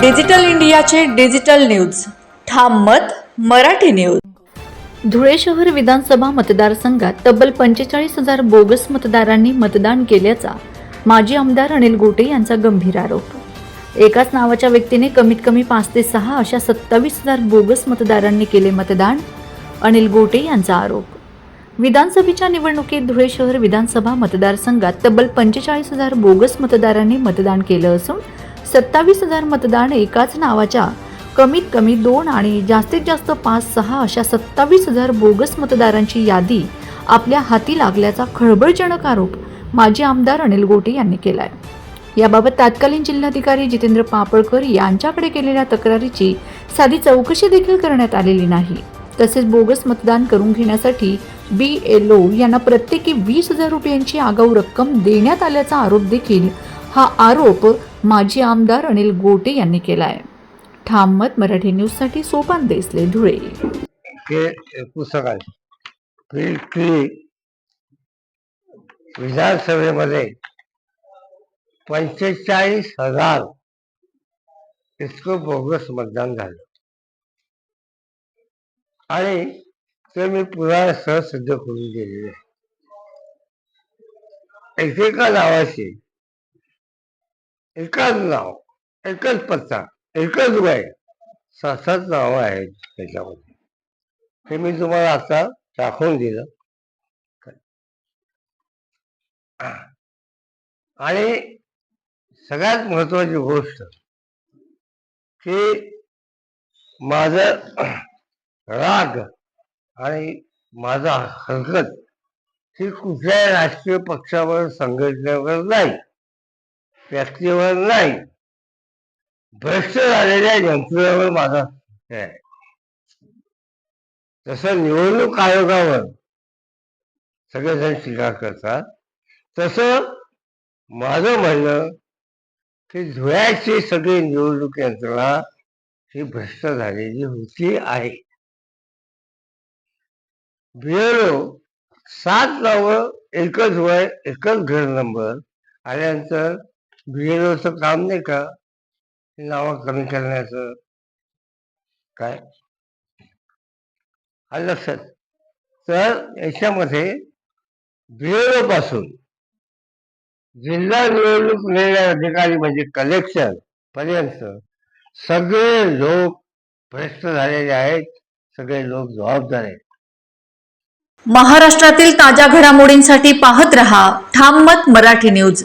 Digital इंडियाचे digital news. ठाम मत मराठी न्यूज. धुळे शहर विधानसभा मतदारसंघात तब्बल पंचेचाळीस हजार बोगस मतदारांनी मतदान केल्याचा माजी आमदार अनिल गोटे यांचा गंभीर आरोप. एकाच नावाच्या व्यक्तीने कमीत कमी पाच ते सहा अशा सत्तावीस हजार बोगस मतदारांनी केले मतदान अनिल गोटे यांचा आरोप. विधानसभेच्या निवडणुकीत धुळे शहर विधानसभा मतदारसंघात तब्बल पंचेचाळीस हजार बोगस मतदारांनी मतदान केलं असून सत्तावीस हजार मतदान एकाच नावाच्या. कमीत कमी दोन आणि जास्तीत जास्त पाच सहा अशा सत्तावीस हजार बोगस मतदारांची यादी आपल्या हाती लागल्याचा खळबळजनक आरोप माजी आमदार अनिल गोटे यांनी केलाय. याबाबत तत्कालीन जिल्हाधिकारी जितेंद्र पापळकर यांच्याकडे केलेल्या तक्रारीची साधी चौकशी देखील करण्यात आलेली नाही. तसेच बोगस मतदान करून घेण्यासाठी बी एल ओ यांना प्रत्येकी वीस हजार रुपयांची आगाऊ रक्कम देण्यात आल्याचा आरोप देखील हा आरोप माजी आमदार अनिल गोटे यांनी केलाय. ठाम मत मराठी न्यूजसाठी सोपान देसले धुळे. हे पुस्तक आहे. विधानसभेमध्ये पंचेचाळीस हजार इतकं बोगस मतदान झालं. आणि ते मी पुराव्यासह सिद्ध करून गेलेले आहे एकेका नावाची एकच नाव एकच पत्ता एकच वय. सात सात नावं आहेत त्याच्यामध्ये. हे मी तुम्हाला आता दाखवून दिलं. आणि सगळ्यात महत्वाची गोष्ट की माझं राग आणि माझा हरकत ही कुठल्याही राजकीय पक्षावर संघटनेवर नाही. व्यक्तीवर नाही. भ्रष्ट झालेल्या यंत्रणेवर माझा हे. आहे जसं निवडणूक आयोगावर सगळेजण टीका करतात तसं माझं म्हणणं की धुळ्याची सगळी निवडणूक यंत्रणा ही भ्रष्ट झालेली होती आहे. बिएलओ सात नावं एकच वय एकच घर नंबर आल्यानंतर बिएलओचं काम नाही का? नावं कमी करण्याचं. काय? आलं लक्षात. तर याच्यामध्ये बिएलओ पासून जिल्हा निवडणूक निर्णय अधिकारी म्हणजे कलेक्शन पर्यंत सगळे लोक भ्रष्ट झालेले आहेत. सगळे लोक जबाबदार आहेत. महाराष्ट्रातील ताज्या घडामोडींसाठी पाहत रहा. ठाम मत मराठी न्यूज.